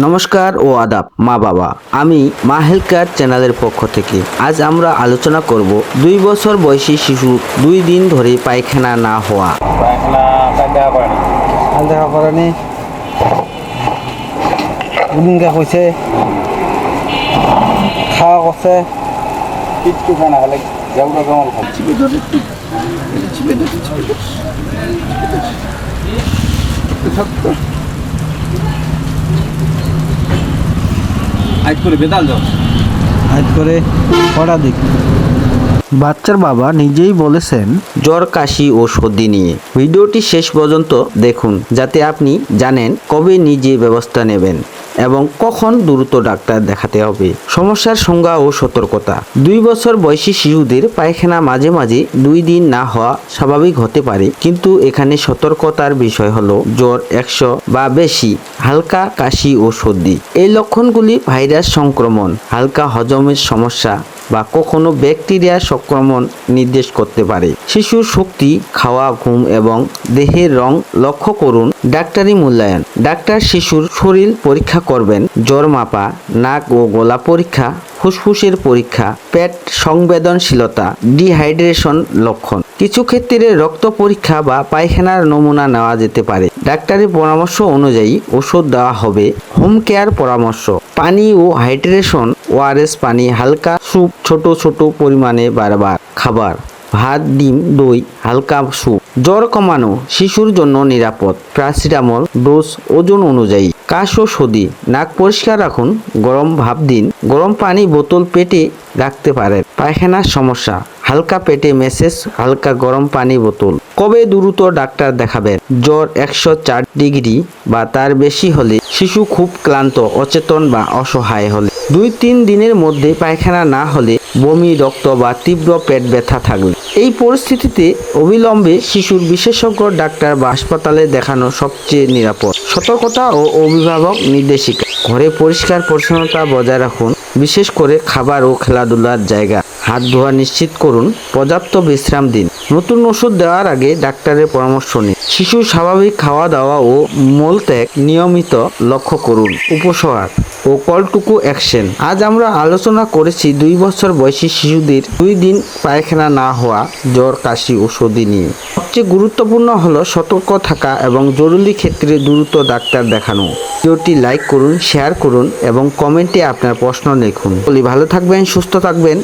নমস্কার ও আদাব মা বাবা। আমি মা হেলথ কেয়ার চ্যানেলের পক্ষ থেকে। আজ আমরা আলোচনা করব দুই বছর বয়সী শিশু দুই দিন ধরে পায়খানা না হওয়া। খাওয়া করছে। কিচ্ছু যেগুলো কেমন খাচ্ছে বাচ্চার বাবা নিজেই বলেছেন, জ্বর, কাশি ও সর্দি নিয়ে ভিডিওটি শেষ পর্যন্ত দেখুন, যাতে আপনি জানেন কবে নিজে ব্যবস্থা নেবেন। এবং কখন দ্রুত ডাক্তার দেখাতে হবে। সমস্যার সংজ্ঞা ও সতর্কতা। দুই বছর বয়সী শিশুদের পায়খানা মাঝে মাঝে দুই দিন না হওয়া স্বাভাবিক হতে পারে। কিন্তু এখানে সতর্কতার বিষয় হলো জ্বর একশো বা বেশি, হালকা কাশি ও সর্দি। এই লক্ষণগুলি ভাইরাস সংক্রমণ, হালকা হজমের সমস্যা বা কখনো ব্যাকটেরিয়া সংক্রমণ নির্দেশ করতে পারে। শিশুর শক্তি, খাওয়া, ঘুম এবং দেহের রং লক্ষ্য করুন। ডাক্তারি মূল্যায়ন। ডাক্তার শিশুর শরীর পরীক্ষা করবেন। জ্বর মাপা, নাক ও গলা পরীক্ষা, ফুসফুসের পরীক্ষা, পেট সংবেদনশীলতা, ডিহাইড্রেশন লক্ষণ। কিছু ক্ষেত্রে রক্ত পরীক্ষা বা পায়খানার নমুনা নেওয়া যেতে পারে। ডাক্তারের পরামর্শ অনুযায়ী ওষুধ দেওয়া হবে। হোম কেয়ার পরামর্শ। পানি ও হাইড্রেশন ওআরএস পানি, হালকা স্যুপ, ছোট ছোট পরিমাণে বারবার খাবার। ভাত, ডিম, দই, হালকা স্যুপ। জ্বর কমানো, শিশুর জন্য নিরাপদ। প্যারাসিটামল ডোজ ওজন অনুযায়ী। কাশ ও সদি নাক পরিষ্কার রাখুন, গরম ভাব দিন। গরম পানি বোতল, পেটে রাখতে পারেন। পায়খানার সমস্যা। হালকা পেটে মেসেজ, হালকা গরম পানি বোতল। কবে দ্রুত ডাক্তার দেখাবেন? জ্বর একশো চার ডিগ্রি বা তার বেশি হলে শিশু খুব ক্লান্ত, অচেতন বা অসহায় হলে। দুই তিন দিনের মধ্যে পায়খানা না হলে বমি, রক্ত বা তীব্র পেট ব্যথা থাকলে এই পরিস্থিতিতে অবিলম্বে শিশুর বিশেষজ্ঞ, ডাক্তার বা হাসপাতালে দেখানো সবচেয়ে নিরাপদ। সতর্কতা ও অভিভাবক নির্দেশিকা। ঘরে পরিষ্কার পরিচ্ছন্নতা বজায় রাখুন, বিশেষ করে খাবার ও খেলাধুলার জায়গা। হাত ধোয়া নিশ্চিত করুন, পর্যাপ্ত বিশ্রাম দিন। নতুন ওষুধ দেওয়ার আগে ডাক্তারের পরামর্শ নিন। শিশুর স্বাভাবিক খাওয়া দাওয়া ও মলত্যাগ নিয়মিত লক্ষ্য করুন। উপসহার। ও কলটুকু অ্যাকশন আজ আমরা আলোচনা করেছি দুই বছর বয়সী শিশুদের দুই দিন পায়খানা না হওয়া জ্বর, কাশি ও সর্দি নিয়ে। সবচেয়ে গুরুত্বপূর্ণ হলো সতর্ক থাকা এবং জরুরি ক্ষেত্রে দ্রুত ডাক্তার দেখানো। ভিডিওটি লাইক করুন, শেয়ার করুন এবং কমেন্টে আপনার প্রশ্ন লিখুন। বলি, ভালো থাকবেন, সুস্থ থাকবেন।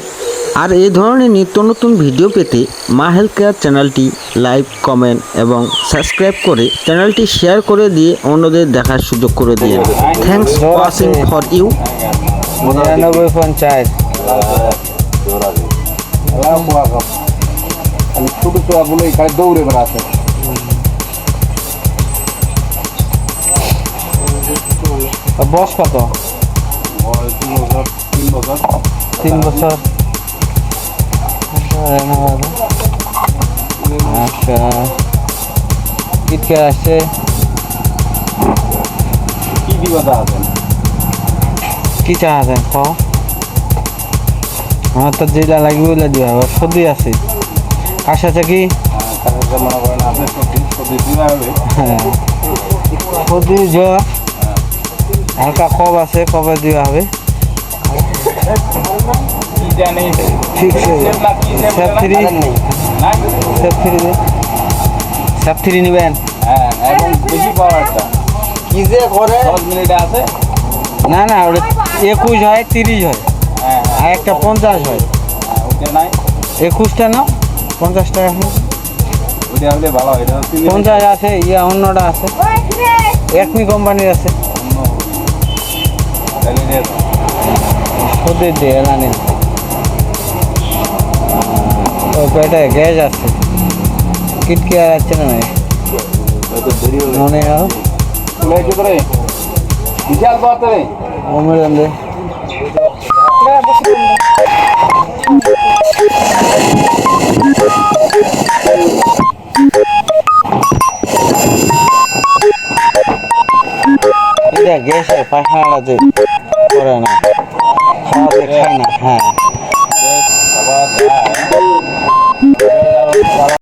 আর এই ধরনের নিত্য নতুন ভিডিও পেতে মা হেলথ কেয়ার চ্যানেলটি লাইক, কমেন্ট এবং সাবস্ক্রাইব করে চ্যানেলটি শেয়ার করে দিয়ে অন্যদের দেখার সুযোগ করে দিয়ে থ্যাংকস ওয়াচিং ফর ইউ নিরানব্বই পঞ্চায়েত খালি ছোট ছোয়াগুলো এখানে দৌড়ে বেড়াচ্ছে। বয়স কত? তিন বছর আচ্ছা কিটকে আসছে? কি বিপদা আছেন কি চা আছে? ক? আমার তো যেটা লাগবে ওইটা দিবা সর্দি আছে। কাশ আছে কি কাছে মনে করেন আপনি জ্বর। হালকা কব আছে কবে দেওয়া হবে। ঠিক থ্রি নেবেন? না না ওটা একুশ হয় তিরিশ হয়। আর একটা পঞ্চাশ হয়। হ্যাঁ একুশটা না? পঞ্চাশ টাকা। ওটা হলে ভালো এটা তিন পঞ্চাশ আছে ইয়া অন্যটা আছে। একমি কোম্পানির আছে। ওদের দিয়ে জানি ও পেটে গ্যাস আছে। কিটকে আছে না মনে হয়। বিশাল পাতে ওমের এটা গ্যাসে পায়খানাটা যে করে না। খাওয়াতে খায় না হ্যাঁ।